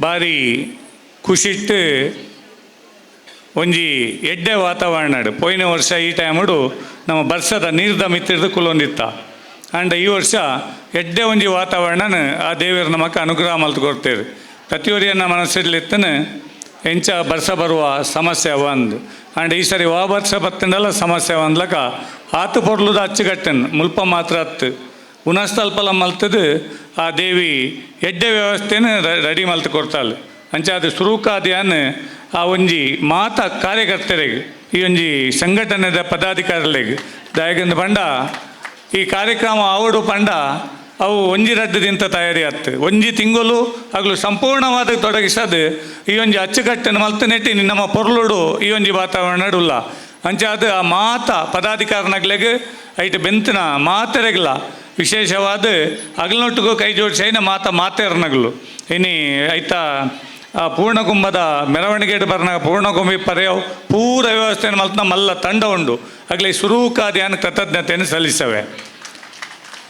ಬಾರಿ ಖುಷಿಟ್ಟು ಒಂಜಿ ಎಡ್ಡೆ ವಾತಾವರಣ ಪೋಯಿನ ವರ್ಷ ಈ ಟೈಮಡು ನಮ್ಮ ಬರ್ಸದ ನೀರ್ದ ಮಿತ್ತಿರ್ದು ಕುಲೊಂದಿತ್ತ. ಆ್ಯಂಡ್ ಈ ವರ್ಷ ಎಡ್ಡೆ ಒಂಜಿ ವಾತಾವರಣನ ಆ ದೇವರ ನಮಕ ಅನುಗ್ರಹ ಮಲ್ತು ಕೊಡ್ತೇವೆ ಪ್ರತಿಯೊರಿಯನ್ನ ಮನಸ್ಸಿರ್ಲಿತ್ತನೆ ಎಂಚ ಬರ್ಸ ಬರುವ ಸಮಸ್ಯೆ ಒಂದು. ಅಂಡ್ ಈ ಸರಿ ವಾ ಬರ್ಸ ಬತ್ತಂಡಲ್ಲ ಸಮಸ್ಯೆ ಒಂದ್ಲಕ ಆತು ಪೊರ್ಲುದ ಅಚ್ಚುಗಟ್ಟನ್ ಮುಲ್ಪ ಮಾತ್ರ ಹತ್ತು ಉನಸ್ತಲ್ಪಲ ಮಲ್ತದು, ಆ ದೇವಿ ಎಡ್ಡೆ ವ್ಯವಸ್ಥೆನ ರೆಡಿ ಮಲ್ತು ಕೊಡ್ತಾಳೆ. ಅಂಚ ಅದು ಸುರೂಕಾದ್ಯಾನ್ ಆ ಒಂಜಿ ಮಾತ ಕಾರ್ಯಕರ್ತರಿಗೆ, ಈ ಒಂಜಿ ಸಂಘಟನೆದ ಪದಾಧಿಕಾರಿಗಳಿಗೆ ದಯಗಂದು ಪಂಡ, ಈ ಕಾರ್ಯಕ್ರಮ ಆವಡು ಪಂಡ, ಅವು ಒಂಜಿ ರಡ್ಡದಿಂತ ತಯಾರಿ ಆಗ್ತದೆ ಒಂಜಿ ತಿಂಗಳು ಆಗಲು ಸಂಪೂರ್ಣವಾದ ತೊಡಗಿಸದು, ಈ ಒಂಜಿ ಅಚ್ಚುಕಟ್ಟನ್ನು ಮಲ್ತು ನೆಟ್ಟಿ ನಮ್ಮ ಪೊರ್ಲುಡು ಈ ಒಂಜಿ ವಾತಾವರಣ ನಡುಲ್ಲ. ಅಂಚ ಅದು ಆ ಮಾತ ಪದಾಧಿಕಾರನಗ್ಲೆಗ್ ಐಟ್ ಬೆಂತಿನ ಮಾತೆರೆಗ್ಲ ವಿಶೇಷವಾದ ಹಗಲ್ನೊಟ್ಟಿಗೂ ಕೈ ಜೋಡಿಸೈನ ಮಾತ ಮಾತೇರ್ನಗಲು ಇನಿ ಐತ ಆ ಪೂರ್ಣಕುಂಭದ ಮೆರವಣಿಗೆ ಬರ್ನ ಪೂರ್ಣಕುಂಭಿ ಪರೆಯ ಪೂರ ವ್ಯವಸ್ಥೆಯನ್ನು ಮಲ್ತನ ಮಲ್ಲ ತಂಡ ಉಂಡು. ಆಗಲೇ ಸುರೂಕಾದ್ಯಾನ ಕೃತಜ್ಞತೆಯನ್ನು ಸಲ್ಲಿಸವೆ.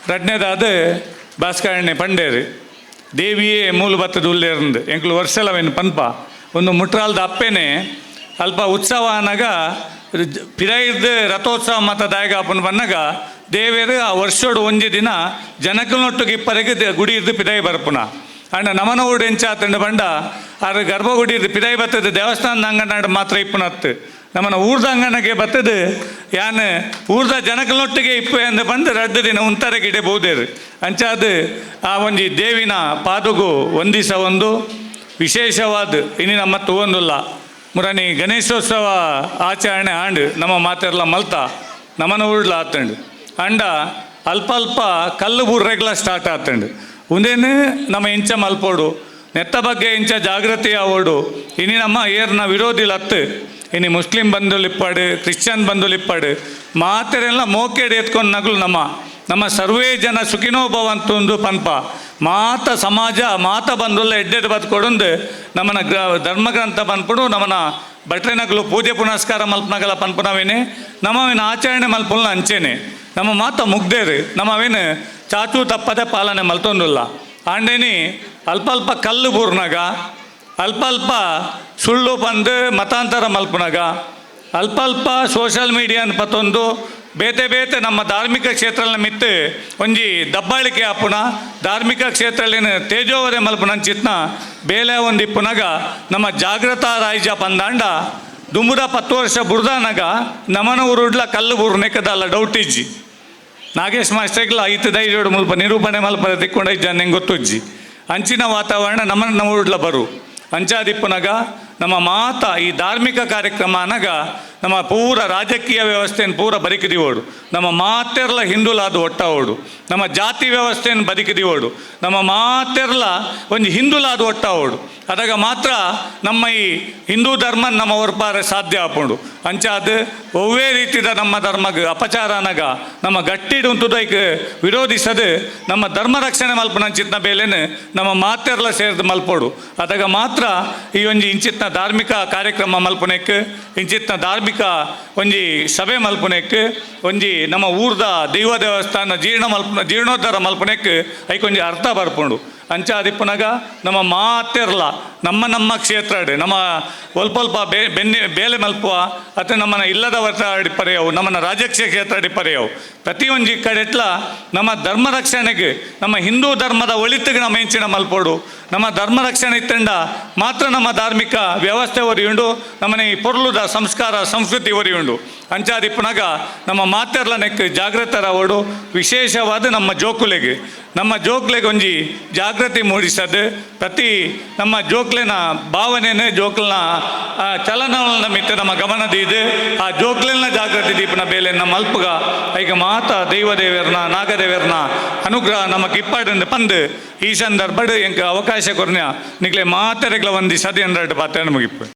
ರಡ್ನೇದಾದ ಭಾಸ್ಕರಣ್ಯ ಪಂಡೇರಿ. ದೇವಿಯೇ ಮೂಲ ಭತ್ತದ ಉಲ್ಲೇರಂದು ಎಂಕ್ಲು ವರ್ಷಲವೇನು ಪನ್ಪ. ಒಂದು ಮುಟ್ರಾಲ್ದ ಅಪ್ಪೇನೆ ಅಲ್ಪ ಉತ್ಸವ ಅನ್ನಾಗ ಪಿರಾಯಿದ್ದ ರಥೋತ್ಸವ ಮತ ದಾಯಗ ಅಪ್ಪನ ಬನ್ನಗ ದೇವೇರು, ಆ ವರ್ಷೋಡು ಒಂಜಿ ದಿನ ಜನಕಲ್ನೊಟ್ಟಿಗೆ ಇಪ್ಪರಿಗೆ ಗುಡಿ ಇದ್ದು ಪಿದಾಯಿ ಬರ್ಪುನ ಅಂಡ ನಮನ ಊಡು ಎಂಚಾತಂಡು ಬಂಡ ಆರು ಗರ್ಭಗುಡಿ ಇದ್ದು ಪಿದಾಯಿ ಬತ್ತದ ದೇವಸ್ಥಾನದ ಅಂಗನಾಡು ಮಾತ್ರ ಇಪ್ಪುನತ್ತು. ನಮ್ಮನ ಊರ್ದ ಅಂಗನಗೆ ಬತ್ತದು ಯಾನ್ ಊರ್ದ ಜನಕಲ್ನೊಟ್ಟಿಗೆ ಇಪ್ಪೆ ಎಂದು ಬಂದು ರಡ್ಡು ದಿನ ಉಂತಾರೆ ಗಿಡ ಬೋದೇರು ಅಂಚಾದ ಆ ಒಂಜಿ ದೇವಿನ ಪಾದುಗು ಒಂದಿಸ ಒಂದು, ವಿಶೇಷವಾದ ಇನ್ನು ನಮ್ಮ ಒಂದುಲ್ಲ. ಮುರನಿ ಗಣೇಶೋತ್ಸವ ಆಚರಣೆ ಆಂಡ್ ನಮ್ಮ ಮಾತೆರ್ಲ ಮಲ್ತ, ನಮನ ಊರ್ಲ ಆತಂಡು. ಅಂಡ ಅಲ್ಪ ಅಲ್ಪ ಕಲ್ಲು ಬುರ್ರೆಗ್ಲ ಸ್ಟಾರ್ಟ್ ಆತಂಡು. ಉಂದೇನು ನಮ್ಮ ಇಂಚ ಮಲ್ಪೋಡು. ನೆತ್ತ ಬಗ್ಗೆ ಇಂಚ ಜಾಗೃತಿ ಆವೋಡು. ಇನಿ ನಮ್ಮ ಏರ್ನ ವಿರೋಧಿಲ್ ಹತ್ತು ಇನಿ ಮುಸ್ಲಿಂ ಬಂಧುಲಿಪ್ಪಾಡು ಕ್ರಿಶ್ಚಿಯನ್ ಬಂಧುಲಿಪ್ಪಾಡು ಮಾತೆರೆಲ್ಲ ಮೋಕೆಡ್ ಎತ್ಕೊಂಡು ನಗಲು ನಮ್ಮ. ನಮ್ಮ ಸರ್ವೇ ಜನ ಸುಖಿನೋ ಭವಂತು ಒಂದು ಪನ್ಪ. ಮಾತ ಸಮಾಜ, ಮಾತ ಬಂಧುಲ್ಲ ಎಡ್ಡೆಡ್ ಬದುಕೊಡೊಂದು ನಮ್ಮನ ಗ್ರ, ಧರ್ಮಗ್ರಂಥ ಪನ್ಪುಡು, ನಮ್ಮನ ಭಟ್ರೆನಗಲು ಪೂಜೆ ಪುನಸ್ಕಾರ ಮಲ್ಪನಗಲ ಪನ್ಪುನವೇನೆ ನಮ್ಮ ಆಚರಣೆ ಮಲ್ಪುಲ್ನ ಅಂಚೆನೆ. ನಮ್ಮ ಮಾತ ಮುಗ್ದೇರು ನಮ್ಮವೇನು ಚಾಚು ತಪ್ಪದೆ ಪಾಲನೆ ಮಲ್ತೊಂದುಲ್ಲ ಆಂಡೇನಿ ಅಲ್ಪ ಅಲ್ಪ ಕಲ್ಲು ಬೂರ್ನಾಗ, ಅಲ್ಪ ಅಲ್ಪ ಸುಳ್ಳು ಬಂದು ಮತಾಂತರ ಮಲ್ಪನಾಗ, ಅಲ್ಪ ಅಲ್ಪ ಸೋಷಲ್ ಮೀಡಿಯಾನ್ ಪತ್ತೊಂದು ಬೇತೆ ಬೇತೆ ನಮ್ಮ ಧಾರ್ಮಿಕ ಕ್ಷೇತ್ರನ ಮಿತ್ತು ಒಂಜಿ ದಬ್ಬಾಳಿಕೆ ಆಪುನ, ಧಾರ್ಮಿಕ ಕ್ಷೇತ್ರಲಿನ ತೇಜೋವರೆ ಮಲ್ಪನ ಚಿತ್ನ ಬೇಲೆ ಒಂದು ಇಪ್ಪುನಾಗ ನಮ್ಮ ಜಾಗೃತ ರಾಯ್ಜ ಪಂದಾಂಡ ದುಂಬುದ ಪತ್ತು ವರ್ಷ ಬುರ್ದಾನಾಗ ನಮನ ಊರುಡ್ಲ ಕಲ್ಲು ಬೂರು ನೆಕ್ಕದಲ್ಲ ನಾಗೇಶ್ ಮಾಸ್ಟರ್ಗಳ ಐದು ದೈಜೋಡು ಮುಲ್ಪ, ನಿರೂಪಣೆ ಮಲ್ಪ ತಿಕ್ಕೊಂಡು ಜನ ಗೊತ್ತುಜ್ಜಿ ಅಂಚಿನ ವಾತಾವರಣ ನಮ್ಮ ನಮ್ಮ ಊಡ್ಲ ಬರು. ಅಂಚಾದಿಪ್ಪುನಗ ನಮ್ಮ ಮಾತ ಈ ಧಾರ್ಮಿಕ ಕಾರ್ಯಕ್ರಮ ಅನಗ ನಮ್ಮ ಪೂರ ರಾಜಕೀಯ ವ್ಯವಸ್ಥೆಯನ್ನು ಪೂರ ಬದುಕಿದಿವೋಡು ನಮ್ಮ ಮಾತೆರ್ಲ ಹಿಂದುಲಾದ ಒಟ್ಟ ಓಡು ನಮ್ಮ ಜಾತಿ ವ್ಯವಸ್ಥೆಯನ್ನು ಬದುಕಿದಿವೋಡು ನಮ್ಮ ಮಾತೆರ್ಲ ಒಂದು ಹಿಂದುಲಾದ ಒಟ್ಟ ಓಡು ಅದಾಗ ಮಾತ್ರ ನಮ್ಮ ಈ ಹಿಂದೂ ಧರ್ಮ ನಮ್ಮ ಹೊರಪಾರ ಸಾಧ್ಯ ಆಪುಂಡು. ಅಂಚಾದ ಒವ್ವೇ ರೀತಿದ ನಮ್ಮ ಧರ್ಮಗ ಅಪಚಾರನಗ ನಮ್ಮ ಗಟ್ಟಿಡು ತುದೈಕ್ ವಿರೋಧಿಸದೆ ನಮ್ಮ ಧರ್ಮ ರಕ್ಷಣೆ ಮಲ್ಪನ ಅಂಚಿತ್ನ ಬೇಲೆನೆ ನಮ್ಮ ಮಾತೆರ್ಲ ಸೇರಿದ ಮಲ್ಪೋಡು. ಅದಾಗ ಮಾತ್ರ ಈ ಒಂಜಿ ಇಂಚಿತ್ನ ಧಾರ್ಮಿಕ ಕಾರ್ಯಕ್ರಮ ಮಲ್ಪುನೆಕ್ ಇಂಚಿತ್ನ ಧಾರ್ಮಿಕ ಒಂಜಿ ಸಭೆ ಮಲ್ಪುನೆಕ್, ಒಂಜಿ ನಮ್ಮ ಊರ್ದ ದೈವ ದೇವಸ್ಥಾನ ಜೀರ್ಣ ಮಲ್ಪ, ಜೀರ್ಣೋದ್ಧಾರ ಮಲ್ಪನೆಕ್, ಐಕೊಂಜಿ ಅರ್ಥ ಬರ್ಪುಂಡು. ಅಂಚ ಅದಿಪ್ಪನಾಗ ನಮ್ಮ ಮಾತಿರಲ್ಲ ನಮ್ಮ ನಮ್ಮ ಕ್ಷೇತ್ರ ನಮ್ಮ ಒಲ್ಪೊಲ್ಪ ಬೆನ್ನೆ, ಬೇಲೆ ಮಲ್ಪುವ ಅಥವಾ ನಮ್ಮನ್ನ ಇಲ್ಲದ ವರ್ತ ಅಡಿಪರೆಯವು ನಮ್ಮನ್ನ ರಾಜಕೀಯ ಕ್ಷೇತ್ರ ಅಡಿಪರೆಯವು ಪ್ರತಿಯೊಂದು ಕಡೆಟ್ಲ ನಮ್ಮ ಧರ್ಮ ರಕ್ಷಣೆಗೆ, ನಮ್ಮ ಹಿಂದೂ ಧರ್ಮದ ಒಳಿತಿಗೆ ನಮ್ಮ ಹೆಂಚಿನ ಮಲ್ಪೋಡು. ನಮ್ಮ ಧರ್ಮ ರಕ್ಷಣೆ ಇತ್ತಂಡ ಮಾತ್ರ ನಮ್ಮ ಧಾರ್ಮಿಕ ವ್ಯವಸ್ಥೆ ಒರಿಯುಂಡು, ನಮ್ಮನೆ ಈ ಪೊರ್ಲುದ ಸಂಸ್ಕಾರ, ಸಂಸ್ಕೃತಿ ಒರಿಯುಂಡು. ಅಂಚಾದಿಪ್ಪನಾಗ ನಮ್ಮ ಮಾತೆರ್ಲ ನೆಕ್ ಜಾಗೃತರ ಓಡು ವಿಶೇಷವಾದ ನಮ್ಮ ಜೋಕುಲೆಗೆ. ನಮ್ಮ ಜೋಕ್ಲೆಗೊಂಜಿ ಜಾಗೃತಿ ಮೂಡಿಸದು ಪ್ರತಿ ನಮ್ಮ ಜೋಕ್ಲೆನ ಭಾವನೆನೆ ಜೋಕ್ಲನ ಚಲನವಲನ ಮಿತ್ತ ನಮ್ಮ ಗಮನದ ಇದು. ಆ ಜೋಕ್ಲೆನ ಜಾಗೃತಿ ದೀಪನ ಬೇಲೆ ನಮ್ಮ ಅಲ್ಪಗ ಈಗ ಮಾತ ದೈವ ದೇವರನ ನಾಗದೇವರನ ಅನುಗ್ರಹ ನಮಗೆ ಇಪ್ಪಾಡಂದು ಪಂದ್. ಈ ಸಂದರ್ಭ ಎಂಕ ಅವಕಾಶ ಕೊರನ್ಯ ನಿಕ್ಲೆ ಮಾತರೆಗ್ಲ ಒಂದಿ ಸದಿ ಅಂದ್ರೆ ಪಾತ್ರ ಮುಗಿಪ್ಪು